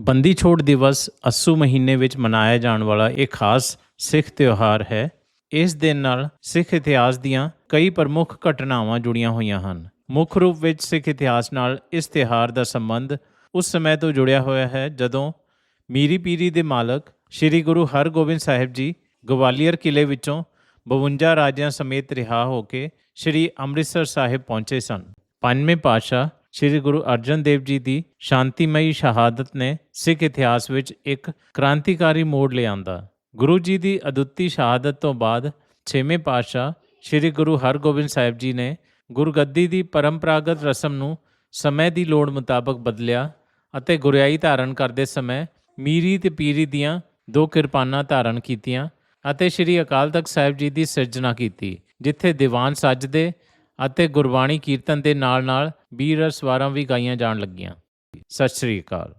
ਬੰਦੀ ਛੋੜ ਦਿਵਸ ਅਸੂ ਮਹੀਨੇ ਵਿੱਚ ਮਨਾਇਆ ਜਾਣ ਵਾਲਾ ਇਹ ਖਾਸ ਸਿੱਖ ਤਿਉਹਾਰ ਹੈ। ਇਸ ਦਿਨ ਨਾਲ ਸਿੱਖ ਇਤਿਹਾਸ ਦੀਆਂ ਕਈ ਪ੍ਰਮੁੱਖ ਘਟਨਾਵਾਂ ਜੁੜੀਆਂ ਹੋਈਆਂ ਹਨ। ਮੁੱਖ ਰੂਪ ਵਿੱਚ ਸਿੱਖ ਇਤਿਹਾਸ ਨਾਲ ਇਸ ਤਿਉਹਾਰ ਦਾ ਸੰਬੰਧ ਉਸ ਸਮੇਂ ਤੋਂ ਜੁੜਿਆ ਹੋਇਆ ਹੈ, ਜਦੋਂ ਮੀਰੀ ਪੀਰੀ ਦੇ ਮਾਲਕ ਸ੍ਰੀ ਗੁਰੂ ਹਰਗੋਬਿੰਦ ਸਾਹਿਬ ਜੀ ਗਵਾਲੀਅਰ ਕਿਲੇ ਵਿੱਚੋਂ 52 ਰਾਜਿਆਂ ਸਮੇਤ ਰਿਹਾ ਹੋ ਕੇ ਸ੍ਰੀ ਅੰਮ੍ਰਿਤਸਰ ਸਾਹਿਬ ਪਹੁੰਚੇ ਸਨ। ਪੰਜਵੇਂ ਪਾਤਸ਼ਾਹ ਸ੍ਰੀ ਗੁਰੂ ਅਰਜਨ ਦੇਵ ਜੀ ਦੀ ਸ਼ਾਂਤੀਮਈ ਸ਼ਹਾਦਤ ਨੇ ਸਿੱਖ ਇਤਿਹਾਸ ਵਿੱਚ ਇੱਕ ਕ੍ਰਾਂਤੀਕਾਰੀ ਮੋੜ ਲਿਆਂਦਾ। ਗੁਰੂ ਜੀ ਦੀ ਅਦੁੱਤੀ ਸ਼ਹਾਦਤ ਤੋਂ ਬਾਅਦ ਛੇਵੇਂ ਪਾਤਸ਼ਾਹ ਸ੍ਰੀ ਗੁਰੂ ਹਰਗੋਬਿੰਦ ਸਾਹਿਬ ਜੀ ਨੇ ਗੁਰਗੱਦੀ ਦੀ ਪਰੰਪਰਾਗਤ ਰਸਮ ਨੂੰ ਸਮੇਂ ਦੀ ਲੋੜ ਮੁਤਾਬਕ ਬਦਲਿਆ ਅਤੇ ਗੁਰਿਆਈ ਧਾਰਨ ਕਰਦੇ ਸਮੇਂ ਮੀਰੀ ਤੇ ਪੀਰੀ ਦੀਆਂ ਦੋ ਕਿਰਪਾਨਾਂ ਧਾਰਨ ਕੀਤੀਆਂ ਅਤੇ ਸ੍ਰੀ ਅਕਾਲ ਤਖਤ ਸਾਹਿਬ ਜੀ ਦੀ ਸਿਰਜਣਾ ਕੀਤੀ, ਜਿੱਥੇ ਦੀਵਾਨ ਸੱਜਦੇ ਅਤੇ ਗੁਰਬਾਣੀ ਕੀਰਤਨ ਦੇ ਨਾਲ-ਨਾਲ ਬੀਰ ਰਸਵਾਰਾਂ ਵੀ ਗਾਈਆਂ ਜਾਣ ਲੱਗੀਆਂ। ਸਤਿ ਸ੍ਰੀ ਅਕਾਲ।